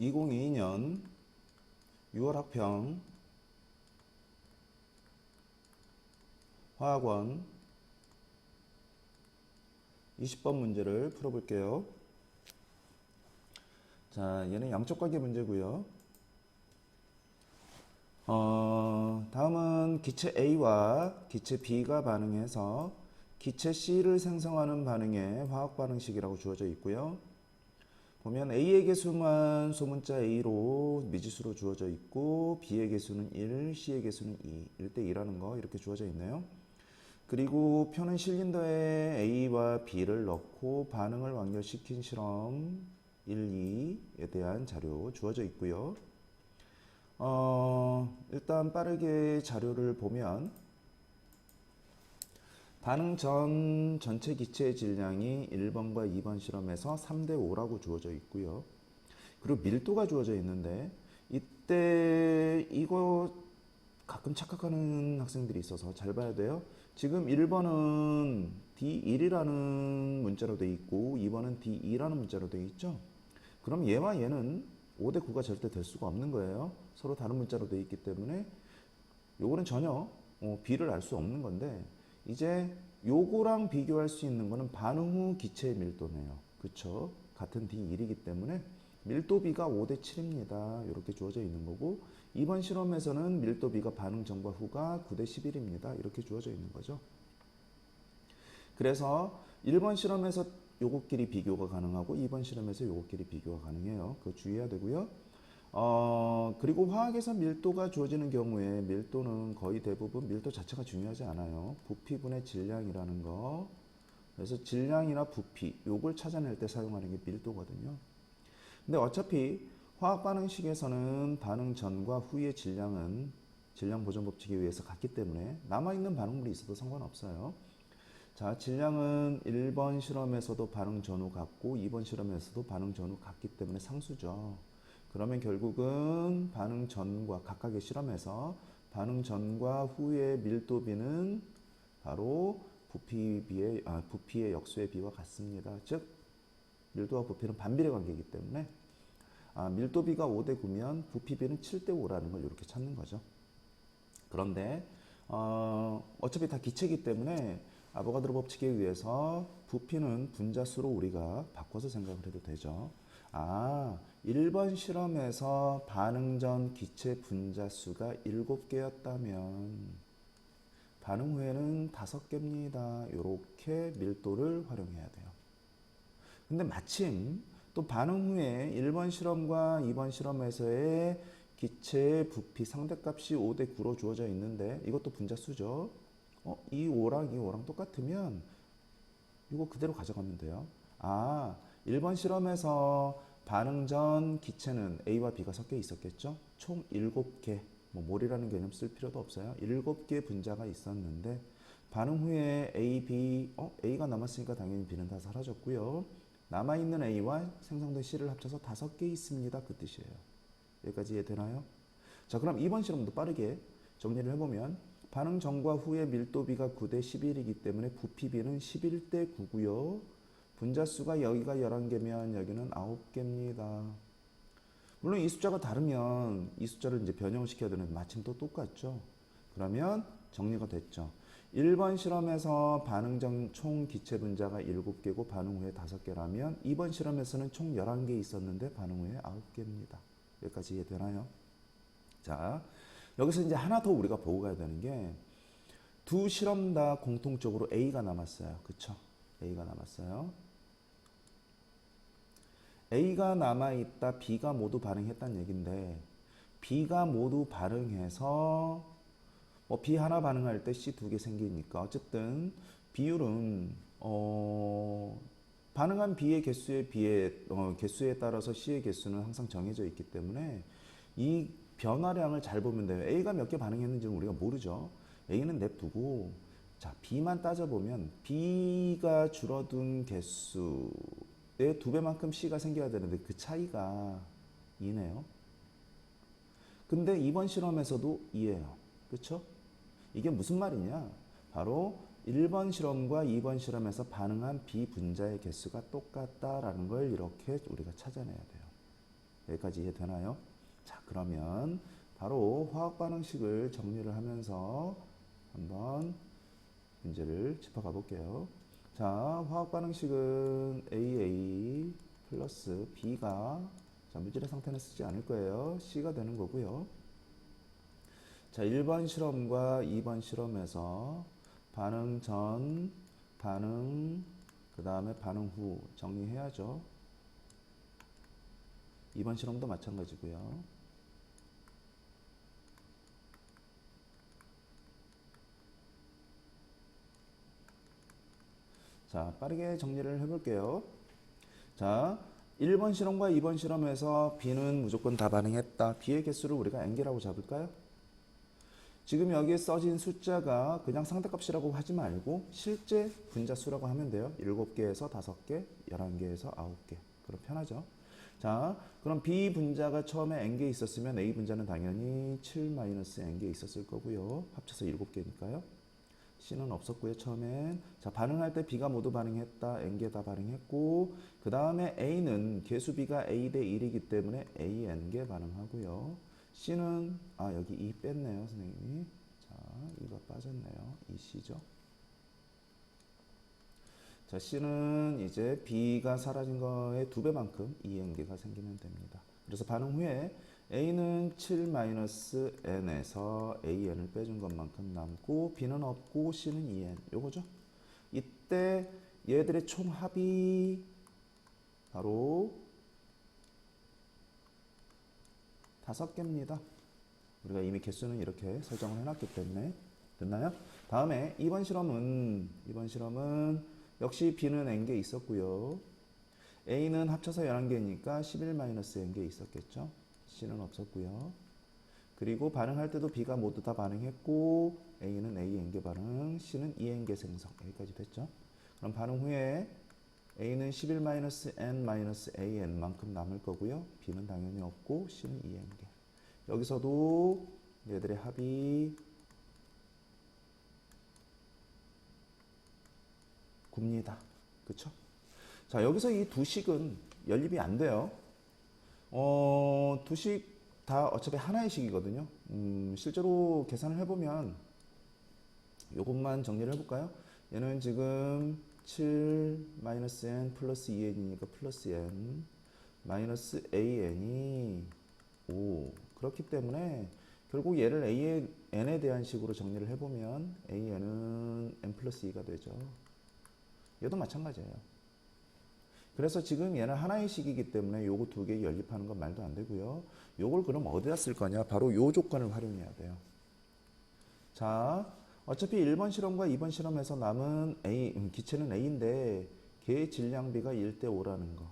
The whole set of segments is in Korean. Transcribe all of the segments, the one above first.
2022년 6월 학평 화학원 20번 문제를 풀어볼게요. 자, 얘는 양적 관계 문제고요. 어, 다음은 기체 A와 기체 B가 반응해서 기체 C를 생성하는 반응의 화학 반응식이라고 주어져 있고요. 보면 A의 개수만 소문자 A로 미지수로 주어져 있고 B의 개수는 1, C의 개수는 2, 1대 2라는 거 이렇게 주어져 있네요. 그리고 표는 실린더에 A와 B를 넣고 반응을 완결시킨 실험 1, 2에 대한 자료 주어져 있고요. 어, 일단 빠르게 자료를 보면 반응 전 전체 기체의 질량이 1번과 2번 실험에서 3대 5라고 주어져 있고요. 그리고 밀도가 주어져 있는데 이때 이거 가끔 착각하는 학생들이 있어서 잘 봐야 돼요. 지금 1번은 D1이라는 문자로 돼 있고 2번은 D2라는 문자로 돼 있죠. 그럼 얘와 얘는 5대 9가 절대 될 수가 없는 거예요. 서로 다른 문자로 돼 있기 때문에 요거는 전혀 어, B를 알 수 없는 건데 이제 요거랑 비교할 수 있는 거는 반응 후 기체의 밀도네요. 그쵸? 같은 D1이기 때문에 밀도비가 5대 7입니다. 이렇게 주어져 있는 거고 이번 실험에서는 밀도비가 반응 전과 후가 9대 11입니다. 이렇게 주어져 있는 거죠. 그래서 1번 실험에서 요것끼리 비교가 가능하고 2번 실험에서 요것끼리 비교가 가능해요. 그거 주의해야 되고요. 어, 그리고 화학에서 밀도가 주어지는 경우에 밀도는 거의 대부분 밀도 자체가 중요하지 않아요. 부피분의 질량이라는 거. 그래서 질량이나 부피, 요걸 찾아낼 때 사용하는 게 밀도거든요. 근데 어차피 화학 반응식에서는 반응 전과 후의 질량은 질량 보존 법칙에 의해서 같기 때문에 남아있는 반응물이 있어도 상관없어요. 자, 질량은 1번 실험에서도 반응 전후 같고 2번 실험에서도 반응 전후 같기 때문에 상수죠. 그러면 결국은 반응 전과 각각의 실험에서 반응 전과 후의 밀도비는 바로 부피비의 아, 부피의 역수의 비와 같습니다. 즉 밀도와 부피는 반비례 관계이기 때문에 아, 밀도비가 5대 9면 부피비는 7대 5라는 걸 이렇게 찾는 거죠. 그런데 어, 어차피 다 기체이기 때문에 아보가드로 법칙에 의해서 부피는 분자수로 우리가 바꿔서 생각을 해도 되죠. 아, 1번 실험에서 반응 전 기체 분자수가 7개였다면 반응 후에는 5개입니다. 이렇게 밀도를 활용해야 돼요. 근데 마침 또 반응 후에 1번 실험과 2번 실험에서의 기체의 부피 상대값이 5대 9로 주어져 있는데 이것도 분자수죠. 어, 이 5랑 이 5랑 똑같으면 이거 그대로 가져가면 돼요. 아, 1번 실험에서 반응 전 기체는 A와 B가 섞여 있었겠죠? 총 7개, 뭐 몰이라는 개념 쓸 필요도 없어요. 7개 분자가 있었는데 반응 후에 A, B, 어, A가 남았으니까 당연히 B는 다 사라졌고요. 남아있는 A와 생성된 C를 합쳐서 5개 있습니다. 그 뜻이에요. 여기까지 이해되나요? 자, 그럼 2번 실험도 빠르게 정리를 해보면 반응 전과 후의 밀도비가 9대 11이기 때문에 부피비는 11대 9고요. 분자수가 여기가 11개면 여기는 9개입니다. 물론 이 숫자가 다르면 이 숫자를 이제 변형을 시켜야 되는데 마침 또 똑같죠. 그러면 정리가 됐죠. 1번 실험에서 반응 전 총 기체 분자가 7개고 반응 후에 5개라면 2번 실험에서는 총 11개 있었는데 반응 후에 9개입니다. 여기까지 이해되나요? 자, 여기서 이제 하나 더 우리가 보고 가야 되는 게 두 실험 다 공통적으로 A가 남았어요. 그쵸? A가 남았어요. A가 남아있다, B가 모두 반응했다는 얘기인데 B가 모두 반응해서 뭐 B 하나 반응할 때 C 두 개 생기니까 어쨌든 비율은 어 반응한 B의 개수에 비해 어 개수에 따라서 C의 개수는 항상 정해져 있기 때문에 이 변화량을 잘 보면 돼요. A가 몇 개 반응했는지는 우리가 모르죠. A는 냅두고 자 B만 따져보면 B가 줄어든 개수 의두 배만큼 C가 생겨야 되는데 그 차이가 2네요. 근데 이번 실험에서도 2예요. 그렇죠? 이게 무슨 말이냐? 바로 1번 실험과 2번 실험에서 반응한 B 분자의 개수가 똑같다라는 걸 이렇게 우리가 찾아내야 돼요. 여기까지 이해되나요? 자, 그러면 바로 화학 반응식을 정리를 하면서 한번 문제를 짚어가 볼게요. 자, 화학 반응식은 AA 플러스 B가 자, 물질의 상태는 쓰지 않을 거예요. C가 되는 거고요. 자, 1번 실험과 2번 실험에서 반응 전, 반응, 그 다음에 반응 후 정리해야죠. 2번 실험도 마찬가지고요. 자, 빠르게 정리를 해볼게요. 자, 1번 실험과 2번 실험에서 B는 무조건 다 반응했다. B의 개수를 우리가 N개라고 잡을까요? 지금 여기에 써진 숫자가 그냥 상대값이라고 하지 말고 실제 분자수라고 하면 돼요. 7개에서 5개, 11개에서 9개. 그럼 편하죠. 자, 그럼 B 분자가 처음에 N개 있었으면 A 분자는 당연히 7-N개 있었을 거고요. 합쳐서 7개니까요. C는 없었고요. 처음엔 자 반응할 때 B가 모두 반응했다. N개 다 반응했고 그 다음에 A는 개수 B가 A 대 1이기 때문에 A N개 반응하고요. C는 아 여기 2 뺐네요, 선생님이. 자 이거 빠졌네요. 2C죠. 자 C는 이제 B가 사라진 거의 두 배만큼 2N개가 생기면 됩니다. 그래서 반응 후에 A는 7-n에서 AN을 빼준 것만큼 남고 B는 없고 C는 2n 요거죠. 이때 얘들의 총합이 바로 다섯 개입니다. 우리가 이미 개수는 이렇게 설정을 해놨기 때문에 됐나요? 다음에 2번 실험은 2번 실험은 역시 B는 n개 있었고요. A는 합쳐서 11개니까 11-n개 있었겠죠. C는 없었고요. 그리고 반응할 때도 B가 모두 다 반응했고 A는 A n개 반응, C는 E n개 생성 여기까지 됐죠. 그럼 반응 후에 A는 11-n-an만큼 남을 거고요. B는 당연히 없고 C는 E n개. 여기서도 얘들의 합이 굽니다. 그쵸? 자, 여기서 이 두 식은 연립이 안 돼요. 어, 두식다 어차피 하나의 식이거든요. 음, 실제로 계산을 해보면 요것만 정리를 해볼까요? 얘는 지금 7-n 플러스 2n이니까 플러스 n 마이너스 an이 5 그렇기 때문에 결국 얘를 a의 n에 대한 식으로 정리를 해보면 an은 n 플러스 2가 되죠. 얘도 마찬가지예요. 그래서 지금 얘는 하나의 식이기 때문에 요거 두 개 연립하는 건 말도 안 되고요. 요걸 그럼 어디다 쓸 거냐? 바로 요 조건을 활용해야 돼요. 자, 어차피 1번 실험과 2번 실험에서 남은 A, 음, 기체는 A인데 걔의 질량비가 1대 5라는 거.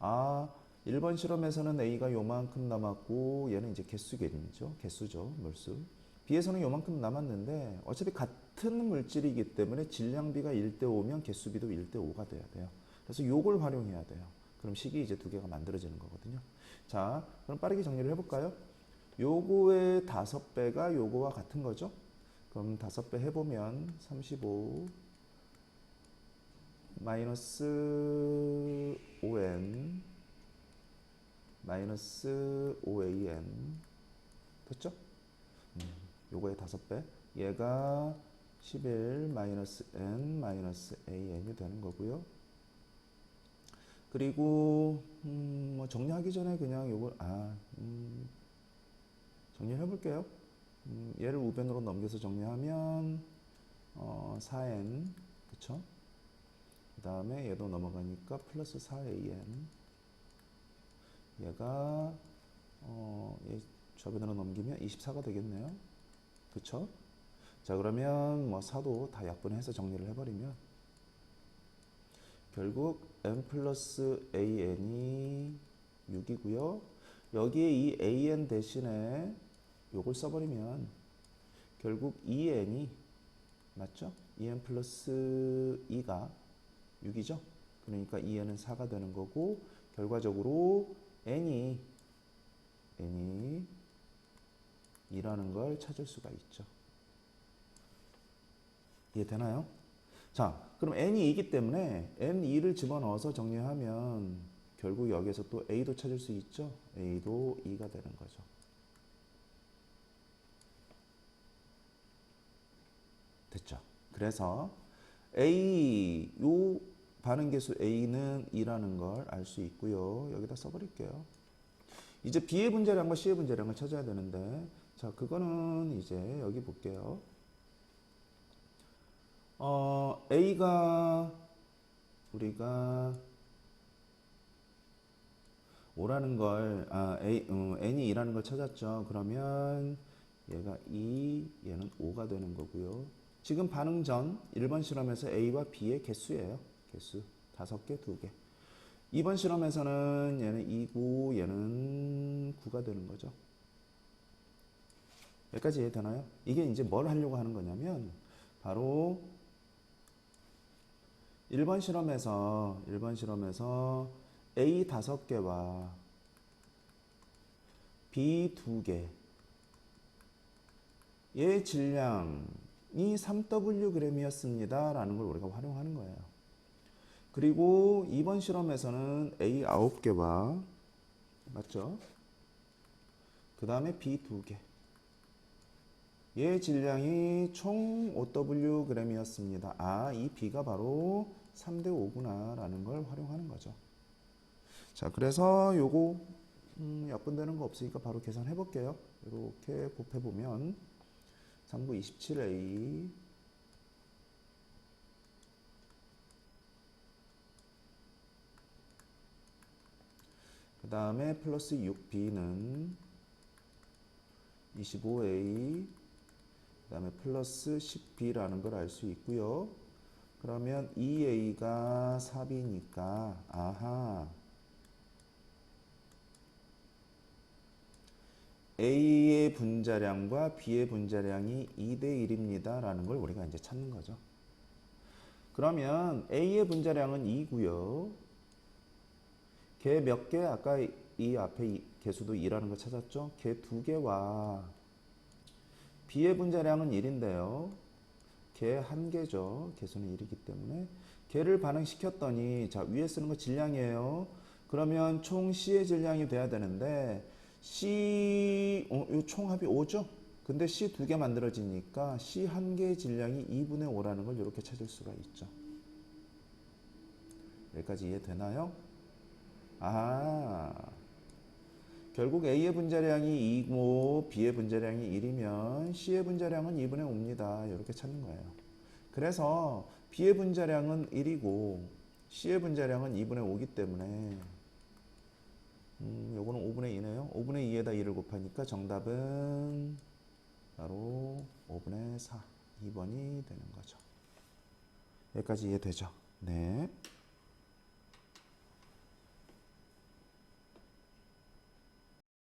아, 1번 실험에서는 A가 요만큼 남았고 얘는 이제 개수 개념이죠. 개수죠. 몰수. B에서는 요만큼 남았는데 어차피 같은 물질이기 때문에 질량비가 1대 5면 개수비도 1대 5가 돼야 돼요. 그래서 요걸 활용해야 돼요. 그럼 식이 이제 두 개가 만들어지는 거거든요. 자, 그럼 빠르게 정리를 해볼까요? 요거의 다섯 배가 요거와 같은 거죠. 그럼 다섯 배 해보면 35 마이너스 5n 마이너스 5an 됐죠? 음, 요거의 다섯 배 얘가 11 마이너스 n 마이너스 an이 되는 거고요. 그리고 음, 뭐 정리하기 전에 그냥 요걸 아 음, 정리를 해볼게요. 음, 얘를 우변으로 넘겨서 정리하면 어, 4n 그쵸? 그 다음에 얘도 넘어가니까 플러스 4an 얘가 어, 얘 좌변으로 넘기면 24가 되겠네요. 그쵸? 자 그러면 뭐 4도 다 약분해서 정리를 해버리면 결국 n 플러스 an이 6이고요. 여기에 이 an 대신에 요걸 써버리면 결국 2n이 맞죠? 2n 플러스 2가 6이죠? 그러니까 2n은 4가 되는 거고 결과적으로 n이 n이 2라는 걸 찾을 수가 있죠. 이해되나요? 자, 그럼 n이 2이기 때문에 n2를 집어넣어서 정리하면 결국 여기에서 또 A도 찾을 수 있죠. A도 2가 되는 거죠. 됐죠. 그래서 A 요 반응 계수 A는 2라는 걸 알 수 있고요. 여기다 써버릴게요. 이제 B의 분자량과 C의 분자량을 찾아야 되는데 자 그거는 이제 여기 볼게요. 어 A가 우리가 5라는 걸, 아, A, 음, n이 2라는 걸 찾았죠. 그러면 얘가 2, 얘는 5가 되는 거고요. 지금 반응 전 1번 실험에서 A와 B의 개수예요. 개수. 5개, 2개. 2번 실험에서는 얘는 2고 얘는 9가 되는 거죠. 여기까지 이해되나요? 이게 이제 뭘 하려고 하는 거냐면 바로 1번 실험에서 1번 실험에서 A 다섯 개와 B 두 개. 의 질량이 3Wg이었습니다. 라는 걸 우리가 활용하는 거예요. 그리고 이번 실험에서는 A 아홉 개와 맞죠? 그 다음에 B 두 개. 얘 질량이 총 5Wg이었습니다. 아, 이 B가 바로 3대 5구나 라는 걸 활용하는 거죠. 자, 그래서 요거 음, 약분되는 거 없으니까 바로 계산해 볼게요. 이렇게 곱해 보면 3구 27A 그 다음에 플러스 6B는 25A 그 다음에 플러스 10B라는 걸 알 수 있고요. 그러면 2A가 4B니까 아하 A의 분자량과 B의 분자량이 2대 1입니다. 라는 걸 우리가 이제 찾는 거죠. 그러면 A의 분자량은 2고요. 걔몇 개? 아까 이 앞에 이 개수도 2라는 거 찾았죠? 걔두 개와 B의 분자량은 1인데요. 걔한 개죠. 개수는 1이기 때문에 걔를 반응시켰더니 자 위에 쓰는 거 질량이에요. 그러면 총 C의 질량이 돼야 되는데 C 어, 요 총합이 5죠? 근데 C 두 개 만들어지니까 C 한 개의 질량이 2분의 5라는 걸 이렇게 찾을 수가 있죠. 여기까지 이해되나요? 아, 결국 A의 분자량이 2고 B의 분자량이 1이면 C의 분자량은 2분의 5입니다. 이렇게 찾는 거예요. 그래서 B의 분자량은 1이고 C의 분자량은 2분의 5이기 때문에 음, 요거는 5분의 2네요. 5분의 2에다 2를 곱하니까 정답은 바로 5분의 4, 2번이 되는 거죠. 여기까지 이해되죠? 네.